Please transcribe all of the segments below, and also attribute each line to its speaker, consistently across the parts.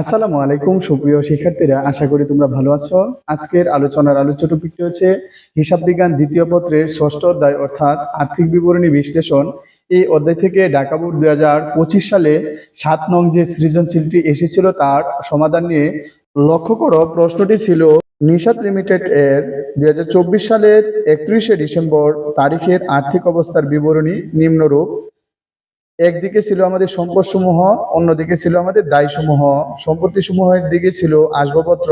Speaker 1: আসসালামু আলাইকুম, সুপ্রিয় শিক্ষার্থীরা, আশা করি তোমরা ভালো আছো। আজকের আলোচনার আলোচ্য টপিকটি হচ্ছে হিসাব বিজ্ঞান দ্বিতীয় পত্রের ষষ্ঠ অধ্যায়, অর্থাৎ আর্থিক বিবরণী বিশ্লেষণ। এই অধ্যায় থেকে ঢাকা বোর্ড হাজার পঁচিশ সালে সাত নং যে সৃজনশীলটি এসেছিল, তার সমাধান নিয়ে লক্ষ্য করো। প্রশ্নটি ছিল নিশাদ লিমিটেড এর দুই হাজার চব্বিশ সালের একত্রিশে ডিসেম্বর তারিখের আর্থিক অবস্থার বিবরণী নিম্নরূপ। একদিকে ছিল আমাদের সম্পদ সমূহ অন্যদিকে ছিল আমাদের দায় সমূহ সম্পত্তি সমূহের দিকে ছিল আসবাবপত্র,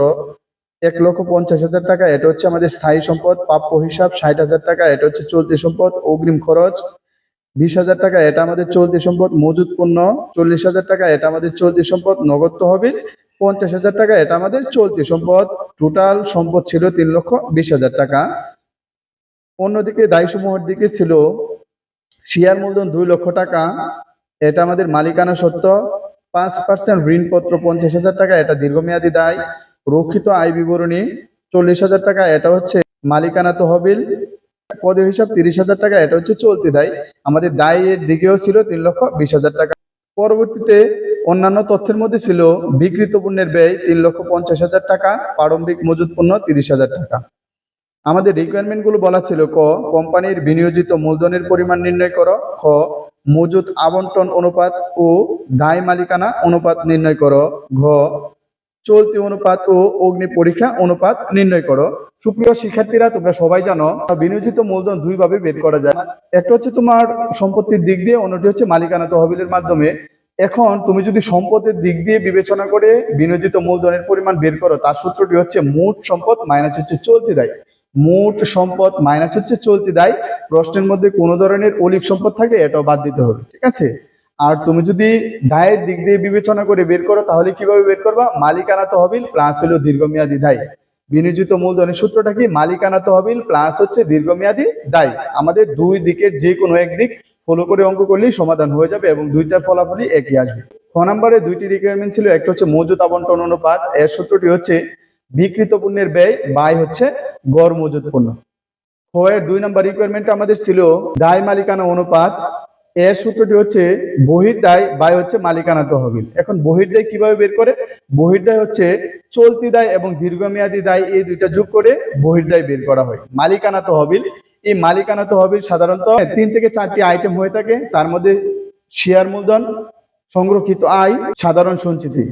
Speaker 1: এক লক্ষ পঞ্চাশ হাজার টাকা, এটা হচ্ছে আমাদের স্থায়ী সম্পদ, প্রাপ্য হিসাব ষাট হাজার টাকা, এটা হচ্ছে চলতি সম্পদ, অগ্রিম খরচ বিশ হাজার টাকা, এটা আমাদের চলতি সম্পদ, মজুত পণ্য চল্লিশ হাজার টাকা, এটা আমাদের চলতি সম্পদ, নগদ তহবিল পঞ্চাশ হাজার টাকা, এটা আমাদের চলতি সম্পদ টোটাল সম্পদ ছিল তিন লক্ষ বিশ হাজার টাকা। অন্যদিকে দায় সমূহের দিকে ছিল শেয়ার মূলধন দুই লক্ষ টাকা। এটা আমাদের মালিকানা সত্ত্ব পাঁচ পার্সেন্ট ঋণপত্র পঞ্চাশ হাজার টাকা, এটা দীর্ঘমেয়াদী দায়। রক্ষিত আয় বিবরণী চল্লিশ হাজার টাকা, এটা হচ্ছে মালিকানা তহবিল। পদে হিসাব তিরিশ হাজার টাকা, এটা হচ্ছে চলতি দায়। আমাদের দায়ের দিকেও ছিল তিন লক্ষ বিশ হাজার টাকা। পরবর্তীতে অন্যান্য তথ্যের মধ্যে ছিল বিকৃত পণ্যের ব্যয় তিন লক্ষ পঞ্চাশ হাজার টাকা, প্রারম্ভিক মজুত পণ্য তিরিশ হাজার টাকা। আমাদের রিকোয়ারমেন্টগুলো বলা ছিল ক, কোম্পানির বিনিয়োজিত মূলধনের পরিমাণ নির্ণয় করো, খ, মজুত আবন্টন অনুপাত ও দায় মালিকানা অনুপাত নির্ণয় করো, ঘ, চলতি অনুপাত ও অগ্নি পরীক্ষা অনুপাত নির্ণয় করো। সুপ্রিয় শিক্ষার্থীরা, তোমরা সবাই জানো, বিনিয়োজিত মূলধন দুই ভাবে বের করা যায়। একটা হচ্ছে তোমার সম্পত্তির দিক দিয়ে, অন্যটি হচ্ছে মালিকানা তহবিলের মাধ্যমে। এখন তুমি যদি সম্পদের দিক দিয়ে বিবেচনা করে বিনিয়োজিত মূলধনের পরিমাণ বের করো, তার সূত্রটি হচ্ছে মোট সম্পদ মাইনাস হচ্ছে চলতি দায়। মোট সম্পদ মাইনাস হচ্ছে চলতি দায়। প্রশ্নের মধ্যে কোনো ধরনের অলিক সম্পদ থাকে এটাও বাদ দিতে হবে, ঠিক আছে? আর তুমি যদি দায়ের দিক দিয়ে বিবেচনা করে বের করো, তাহলে কীভাবে বের করবা? মালিকানা তহবিল প্লাস হলো দীর্ঘমেয়াদী দায়। বিনিয়োজিত মূলধনের সূত্রটা কি? মালিকানা তহবিল প্লাস হচ্ছে দীর্ঘমেয়াদী দায়। আমাদের দুই দিকের যে কোনো এক দিক ফলো করে অঙ্ক করলেই সমাধান হয়ে যাবে এবং দুইটার ফলাফলই একই আসবে। খ নম্বরে দুইটি রিকোয়ারমেন্ট ছিল, একটা হচ্ছে মজুত আবন্টন অনুপাত, এর সূত্রটি হচ্ছে বিকৃত পণ্যের ব্যয় বাই হচ্ছে গড় মজুত পণ্য। এর দুই নম্বর রিকোয়ারমেন্ট আমাদের ছিল দায় মালিকানা অনুপাত। এর সূত্রটি হচ্ছে বহির্দায় বাই হচ্ছে মালিকানা তহবিল। এখন বহির্দায় কীভাবে বের করে? বহির্দায় হচ্ছে চলতি দায় এবং দীর্ঘমেয়াদী দায়, এই দুইটা যোগ করে বহির্দায় বের করা হয়। মালিকানা তহবিল, এই মালিকানা তহবিল সাধারণত তিন থেকে চারটি আইটেম হয়ে থাকে। তার মধ্যে শেয়ার মূলধন, সংরক্ষিত আয়, সাধারণ সঞ্চিতি।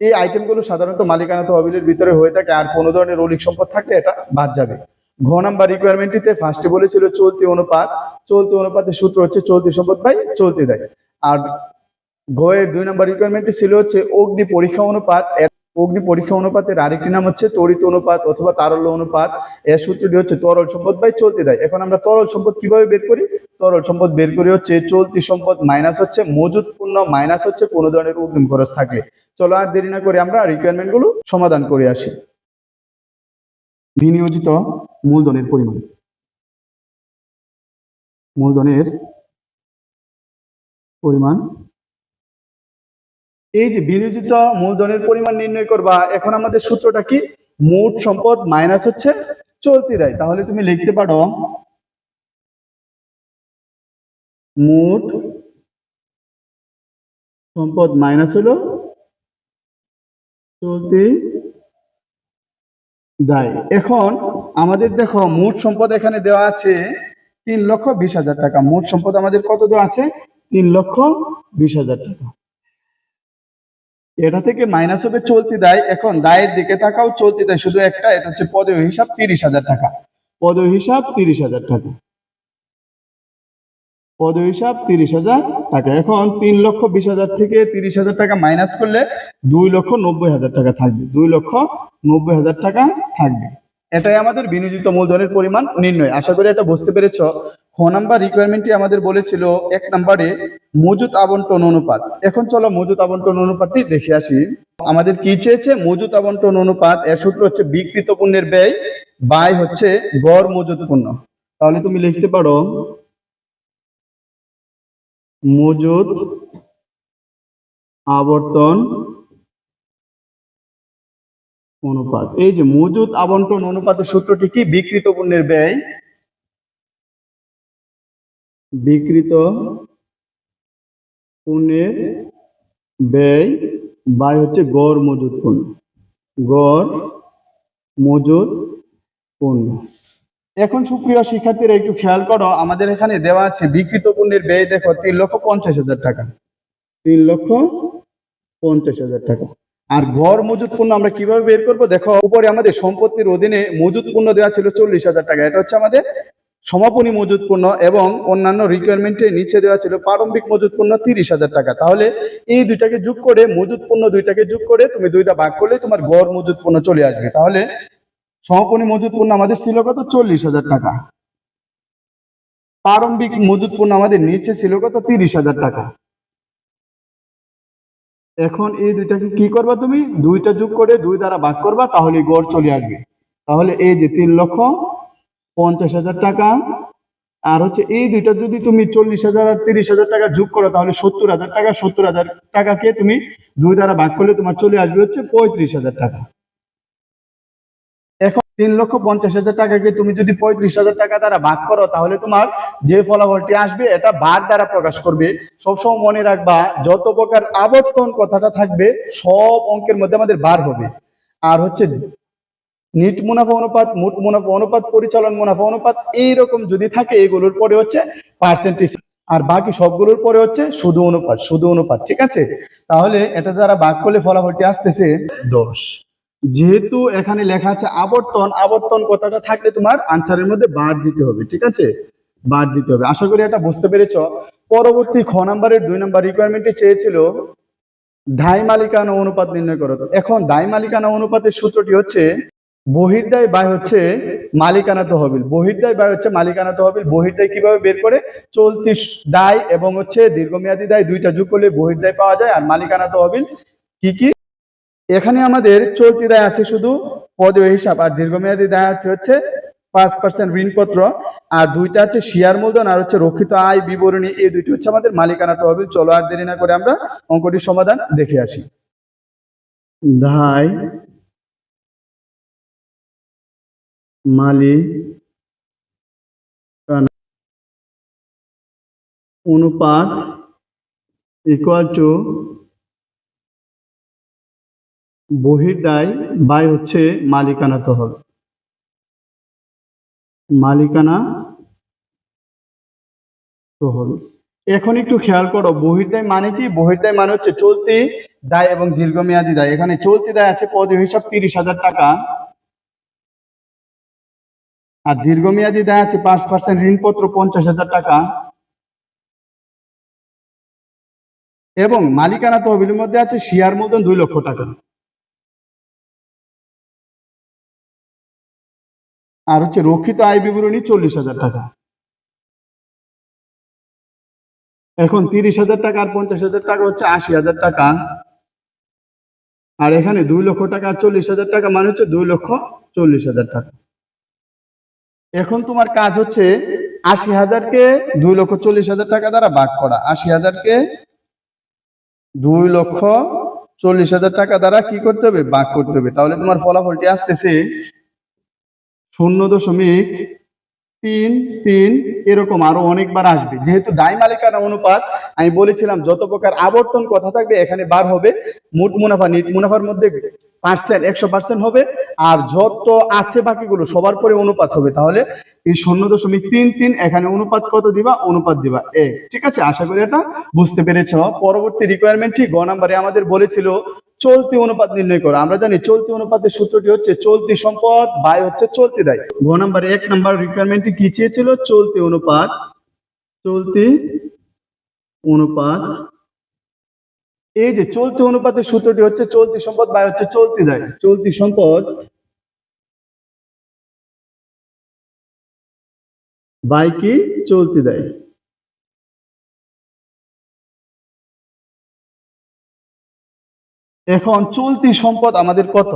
Speaker 1: এই আইটেমগুলো সাধারণত মালিকানা তহবিলের ভিতরে হয়ে থাকে আর কোনো ধরনের অলিক সম্পদ থাকলে এটা বাদ যাবে। ঘ নাম্বার রিকোয়ারমেন্টটিতে ফার্স্টে বলেছিল চলতি অনুপাত। চলতি অনুপাতের সূত্র হচ্ছে চলতি সম্পদ বাই চলতি দেয়। আর ঘ এর দুই নাম্বার রিকোয়ারমেন্টটি ছিল হচ্ছে অগ্নি পরীক্ষা অনুপাত। অগ্নি পরীক্ষা অনুপাতের আরেকটি নাম হচ্ছে তড়িৎ অনুপাত অথবা তারল্য অনুপাত। এর সূত্রটি হচ্ছে তরল সম্পদ বাই চলতি দেয়। এখন আমরা তরল সম্পদ কীভাবে বের করি? তরল সম্পদ বের করি হচ্ছে চলতি সম্পদ মাইনাস হচ্ছে মজুত পূর্ণ মাইনাস হচ্ছে কোনো ধরনের অগ্রিম খরচ থাকলে। চলো আর দেরি না করে আমরা রিকোয়ারমেন্টগুলো সমাধান করে আসি। বিনিয়োজিত মূলধনের পরিমাণ। মূলধনের পরিমাণ। এই যে বিনিয়োজিত মূলধনের পরিমাণ নির্ণয় করবা, এখন আমাদের সূত্রটা কি? মোট সম্পদ মাইনাস হচ্ছে চলতি দেয় তাহলে তুমি লিখতে পারো, মোট সম্পদ মাইনাস হলো চলতি দায়। এখন আমাদের দেখো, মোট সম্পদ এখানে দেওয়া আছে তিন লক্ষ বিশ হাজার টাকা। মোট সম্পদ আমাদের কত দেওয়া আছে? তিন লক্ষ বিশ হাজার টাকা। এটা থেকে মাইনাস হবে চলতি দায়। এখন দায়ের দিকে তাকাও, চলতি দায় শুধু একটা, এটা হচ্ছে পদে হিসাব তিরিশ হাজার টাকা। পদীয় হিসাব তিরিশ হাজার টাকা। পদ হিসাব তিরিশ হাজার টাকা। এখন তিন লক্ষ বিশ হাজার থেকে তিরিশ হাজার টাকা মাইনাস করলে দুই লক্ষ নব্বই হাজার টাকা থাকবে। দুই লক্ষ নব্বই হাজার টাকা থাকবে। এটাই আমাদের বিনিয়োজিত মূলধনের পরিমাণ নির্ণয়। আশা করি এটা বুঝতে পেরেছ। খ নাম্বার রিকোয়ারমেন্টটি আমাদের বলেছিল, এক নাম্বারে মজুত আবন্টন অনুপাত। এখন চলো মজুত আবন্টন অনুপাতটি দেখে আসি। আমাদের কি চেয়েছে? মজুত আবন্টন অনুপাত, এর সূত্র হচ্ছে বিকৃত পণ্যের ব্যয়, বাই হচ্ছে গড় মজুত পণ্য। তাহলে তুমি লিখতে পারো মজুদ, আবর্তন অনুপাত। এই যে মজুদ আবন্টন অনুপাতের সূত্রটি কি? বিকৃত পণ্যের ব্যয়। বিকৃত পণ্যের ব্যয় বাই হচ্ছে গড় মজুদ পণ্য। গড় মজুদ পণ্য। এখন সুপ্রিয় শিক্ষার্থীরা একটু খেয়াল করো আমাদের এখানে দেওয়া আছে বিকৃত পণ্যের ব্যয় দেখো তিন লক্ষ পঞ্চাশ হাজার টাকা। তিন লক্ষ পঞ্চাশ হাজার টাকা। আর ঘর মজুদ পণ্য আমরা কীভাবে বের করব? দেখো উপরে আমাদের সম্পত্তির অধীনে মজুদ পণ্য দেওয়া ছিল চল্লিশ হাজার টাকা। এটা হচ্ছে আমাদের সমাপনী মজুদ পণ্য এবং অন্যান্য রিকোয়ারমেন্টের নিচে দেওয়া ছিল প্রারম্ভিক মজুদ পণ্য তিরিশ হাজার টাকা। তাহলে এই দুইটাকে যোগ করে মজুদ পণ্য দুইটাকে যোগ করে তুমি দুইটা ভাগ করলে তোমার গড় মজুদ পণ্য চলে আসবে। তাহলে সমাপনী মজুদ পণ্য আমাদের ছিল কত? চল্লিশ হাজার টাকা। প্রারম্ভিক মজুদ পণ্য আমাদের নিচে ছিল কত? তিরিশ হাজার টাকা। এখন এই দুইটাকে কি করবা তুমি? দুইটা যোগ করে দুই দ্বারা ভাগ করবা, তাহলে গড় চলে আসবে। তাহলে এই যে তিন লক্ষ পঞ্চাশ হাজার টাকা। আর হচ্ছে এই দুইটা যদি তুমি চল্লিশ হাজার আর তিরিশ হাজার টাকা যোগ করো, তাহলে সত্তর হাজার টাকা। সত্তর হাজার টাকাকে তুমি দুই দ্বারা ভাগ করলে তোমার চলে আসবে হচ্ছে পঁয়ত্রিশ হাজার টাকা। তিন লক্ষ পঞ্চাশ হাজার টাকাকে তুমি যদি পঁয়ত্রিশ হাজার টাকা দ্বারা ভাগ করো, তাহলে তোমার যে ফলাফলটি আসবে, এটা বার দ্বারা প্রকাশ করবে। সবসময় মনে রাখবা, যত প্রকার আবর্তন কথাটা থাকবে, সব অঙ্কের মধ্যে আমাদের বার হবে। আর হচ্ছে নিট মুনাফা অনুপাত, মোট মুনাফা অনুপাত, পরিচালন মুনাফা অনুপাত, এইরকম যদি থাকে, এগুলোর পরে হচ্ছে পার্সেন্টেজ আর বাকি সবগুলোর পরে হচ্ছে শুধু অনুপাত শুধু অনুপাত, ঠিক আছে? তাহলে এটা দ্বারা ভাগ করলে ফলাফলটি আসতেছে দশ। যেহেতু এখানে লেখা আছে আবর্তন আবর্তন কথাটা থাকলে তোমার আনসারের মধ্যে বাদ দিতে হবে, ঠিক আছে? বাদ দিতে হবে। আশা করি এটা বুঝতে পেরেছ। পরবর্তী খ নাম্বারের দুই নাম্বার রিকোয়ারমেন্টে চেয়েছিল দায় মালিকানা অনুপাত নির্ণয় করো। এখন দায় মালিকানা অনুপাতের সূত্রটি হচ্ছে, বহির্দায় বাই হচ্ছে মালিকানা তহবিল। বহির্দায় বাই হচ্ছে মালিকানা তহবিল। বহির্দায় কীভাবে বের করে? চলতি দায় এবং হচ্ছে দীর্ঘমেয়াদী দায় দুইটা যোগ করলে বহির্দায় পাওয়া যায়। আর মালিকানা তহবিল কি কি? এখানে আমাদের চলতি দায় আছে শুধু পদীয় হিসাব, আর দীর্ঘমেয়াদী দায় আছে হচ্ছে পাঁচ পার্সেন্ট ঋণপত্র, আর দুইটা আছে শেয়ার মূলধন, আর হচ্ছে রক্ষিত আয় বিবরণী, এই দুইটি হচ্ছে আমাদের মালিকানা তহবিল। চলো আর দেরি না করে আমরা অঙ্কটির সমাধান দেখে আসি। দায় মালিক অনুপাত ইকুয়াল টু বহির্দায় বাই হচ্ছে মালিকানা তহবিল। মালিকানা তহবিল। এখন একটু খেয়াল করো বহির্দায় মানে কি? বহির্দায় মানে হচ্ছে চলতি দায় এবং দীর্ঘমেয়াদী দায়। এখানে চলতি দায় আছে পদীয় হিসাব তিরিশ হাজার টাকা। আর দীর্ঘমেয়াদী দায় আছে পাঁচ পার্সেন্ট ঋণপত্র পঞ্চাশ হাজার টাকা। এবং মালিকানা তহবিলের মধ্যে আছে শিয়ার মূলধন দুই লক্ষ টাকা। আর হচ্ছে রক্ষিত আয় বিবরণী চল্লিশ হাজার টাকা। এখন তিরিশ হাজার টাকা আর পঞ্চাশ হাজার টাকা হচ্ছে আশি হাজার টাকা। আর এখানে দুই লক্ষ টাকা আর চল্লিশ হাজার টাকা মানে হচ্ছে দুই লক্ষ চল্লিশ হাজার টাকা। এখন তোমার কাজ হচ্ছে আশি হাজারকে দুই লক্ষ চল্লিশ হাজার টাকা দ্বারা ভাগ করা। আশি হাজারকে দুই লক্ষ চল্লিশ হাজার টাকা দ্বারা কি করতে হবে? ভাগ করতে হবে। তাহলে তোমার ফলাফলটি আসতেছে শূন্য দশমিক তিন তিন এরকম আরও অনেকবার আসবে। যেহেতু দায় মালিকানা অনুপাত, আমি বলেছিলাম যত প্রকার আবর্তন কথা থাকবে এখানে বার হবে, মোট মুনাফা নিট মুনাফার মধ্যে পার্সেন্ট একশো পার্সেন্ট হবে, আর যত আছে বাকিগুলো সবার পরে অনুপাত হবে। তাহলে এই শূন্য দশমিক তিন তিন এখানে অনুপাত কত দিবা? অনুপাত দিবা এক। ঠিক আছে? আশা করি এটা বুঝতে পেরেছ। পরবর্তী রিকোয়ারমেন্টটি গ নাম্বারে আমাদের বলেছিল চলতি অনুপাত নির্ণয় করো। আমরা জানি চলতি অনুপাতের সূত্রটি হচ্ছে চলতি সম্পদ বাই হচ্ছে চলতি দায়। গ নাম্বারে, এক নাম্বার রিকোয়ারমেন্টটি কি চেয়েছিল? চলতি অনুপাত চলতি অনুপাত। এই যে চলতি অনুপাতের সূত্রটি হচ্ছে চলতি সম্পদ বাই হচ্ছে চলতি দায়। চলতি সম্পদ বাই কি? চলতি দেয়। এখন চলতি সম্পদ আমাদের কত?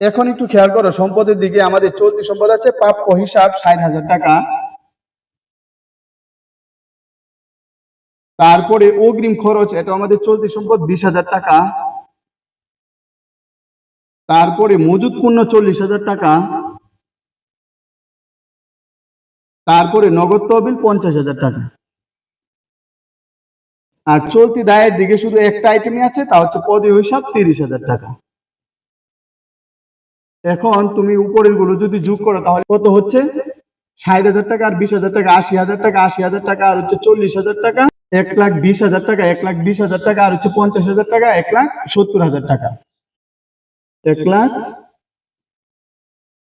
Speaker 1: এখন একটু খেয়াল করো, সম্পদের দিকে আমাদের চলতি সম্পদ আছে প্রাপ্য হিসাব ষাট হাজার টাকা। তারপরে অগ্রিম খরচ এটা আমাদের চলতি সম্পদ বিশ হাজার টাকা। তারপরে মজুদ পণ্য চল্লিশ হাজার টাকা। তারপরে নগদ তহবিল পঞ্চাশ হাজার টাকা। আর চলতি দায়ের দিকে শুধু একটা আইটেমই আছে, তা হচ্ছে পদে হিসাব তিরিশ হাজার টাকা। এখন তুমি উপরেরগুলো যদি যোগ করো, তাহলে কত হচ্ছে? ষাট হাজার টাকা আর বিশ হাজার টাকা, আশি হাজার টাকা, আশি হাজার টাকা আর হচ্ছে চল্লিশ হাজার টাকা, এক লাখ বিশ হাজার টাকা, এক লাখ বিশ হাজার টাকা আর হচ্ছে পঞ্চাশ হাজার টাকা, এক লাখ সত্তর হাজার টাকা। এক লাখ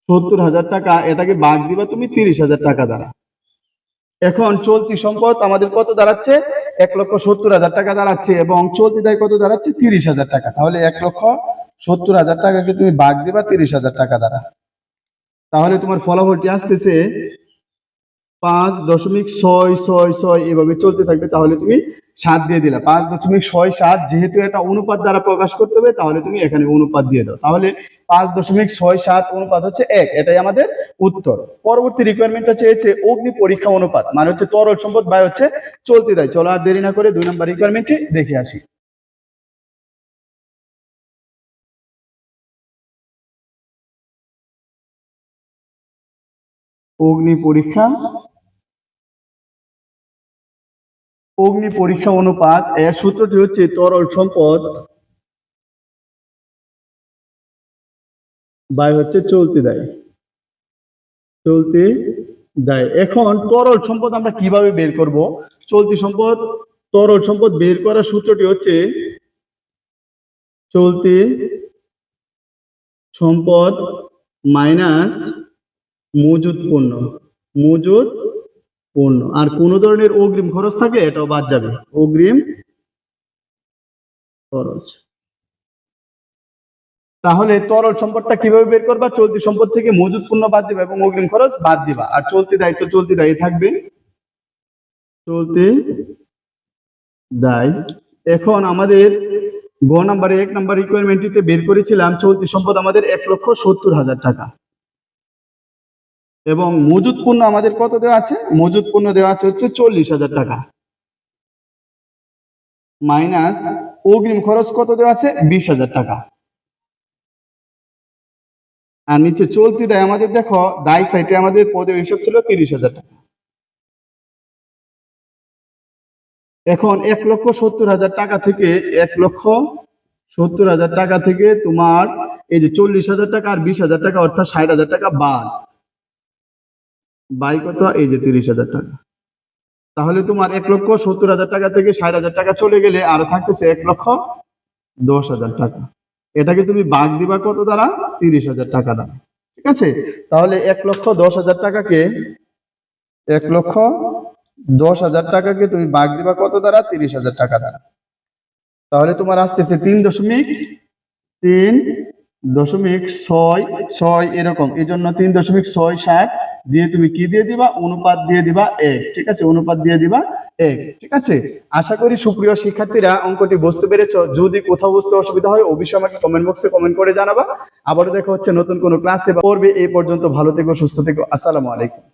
Speaker 1: সত্তর হাজার টাকা, এটাকে বাদ দিবা তুমি তিরিশ হাজার টাকা দ্বারা। এখন চলতি সম্পদ আমাদের কত দাঁড়াচ্ছে? এক লক্ষ সত্তর হাজার টাকা দাঁড়াচ্ছে এবং চলতি দায় কত দাঁড়াচ্ছে? তিরিশ হাজার টাকা। তাহলে এক লক্ষ সত্তর হাজার টাকাকে তুমি বাঘ দিবা, তিরিশ হাজার টাকা দ্বারা। তাহলে তোমার ফলাফলটি আসতেছে পাঁচ দশমিক ছয় ছয় ছয় এভাবে চলতে থাকবে, তাহলে তুমি সাত দিয়ে দিলা। পাঁচ দশমিক ছয় সাত যেহেতু এটা অনুপাত দ্বারা প্রকাশ করতে হবে, তাহলে তুমি এখানে অনুপাত দিয়ে দাও। তাহলে পাঁচ দশমিক ছয় সাত অনুপাত হচ্ছে এক, এটাই আমাদের উত্তর। পরবর্তী রিকোয়ারমেন্টটা চেয়েছে অগ্নি পরীক্ষা অনুপাত মানে হচ্ছে তরল সম্পদ বাই হচ্ছে চলতে দেয়। চলো আর দেরি না করে দুই নম্বর রিকোয়ারমেন্টটি দেখে আসি। অগ্নি পরীক্ষা অগ্নি পরীক্ষা অনুপাত এর সূত্রটি হচ্ছে তরল সম্পদ বাই হচ্ছে চলতি দেয়। চলতি দেয়। এখন তরল সম্পদ আমরা কীভাবে বের করব? চলতি সম্পদ, তরল সম্পদ বের করার সূত্রটি হচ্ছে চলতি সম্পদ মাইনাস মজুদ পণ্য। মজুদ পণ্য আর কোন ধরনের অগ্রিম খরচ থাকে, এটাও বাদ যাবে। অগ্রিম খরচ। তাহলে তরল সম্পদটা কীভাবে বের করবা? চলতি সম্পদ থেকে মজুদ পণ্য বাদ দিবা এবং অগ্রিম খরচ বাদ দিবা। আর চলতি দায়িত্ব চলতি দায়ী থাকবে। চলতি দায়। এখন আমাদের গ নাম্বারে এক নাম্বার রিকোয়ারমেন্টটিতে বের করেছিলাম, চলতি সম্পদ আমাদের এক লক্ষ সত্তর হাজার টাকা। এবং মজুদ পণ্য আমাদের কত দেওয়া আছে? মজুদ পণ্য দেওয়া আছে হচ্ছে চল্লিশ হাজার টাকা। মাইনাস অগ্রিম খরচ কত দেওয়া আছে? বিশ হাজার টাকা। আর নিচে চলতি দেয় আমাদের দেখো, দায় সাইটে আমাদের পদে হিসাব ছিল তিরিশ হাজার টাকা। এখন এক লক্ষ সত্তর হাজার টাকা থেকে এক লক্ষ সত্তর হাজার টাকা থেকে তোমার এই যে চল্লিশ হাজার টাকা আর বিশ হাজার টাকা অর্থাৎ ষাট হাজার টাকা বাদ। বাই কত? এই যে তিরিশ হাজার টাকা। তাহলে তোমার এক লক্ষ সত্তর হাজার টাকা থেকে ষাট হাজার টাকা চলে গেলে আর থাকতেছে এক লক্ষ দশ হাজার টাকা। এটাকে তুমি বাঘ দিবা কত দ্বারা? তিরিশ হাজার টাকা দ্বারা। ঠিক আছে? তাহলে এক লক্ষ দশ হাজার টাকাকে, এক লক্ষ দশ হাজার টাকাকে তুমি বাঘ দিবা কত দ্বারা? তিরিশ হাজার টাকা দ্বারা। তাহলে তোমার আসতেছে তিন দশমিক তিন দশমিক ছয় ছয় এরকম। এই জন্য তিন দশমিক ছয় সাত দিয়ে তুমি কি দিয়ে দিবা? অনুপাত দিয়ে দিবা এক, ঠিক আছে? অনুপাত দিয়ে দিবা এক, ঠিক আছে? আশা করি সুপ্রিয় শিক্ষার্থীরা অঙ্কটি বুঝতে পেরেছ। যদি কোথাও বুঝতে অসুবিধা হয়, অবশ্যই আমাকে কমেন্ট বক্সে কমেন্ট করে জানাবা। আবারও দেখা হচ্ছে নতুন কোনো ক্লাসে পড়বে এই পর্যন্ত। ভালো থেকো, সুস্থ থেকো। আসসালামু আলাইকুম।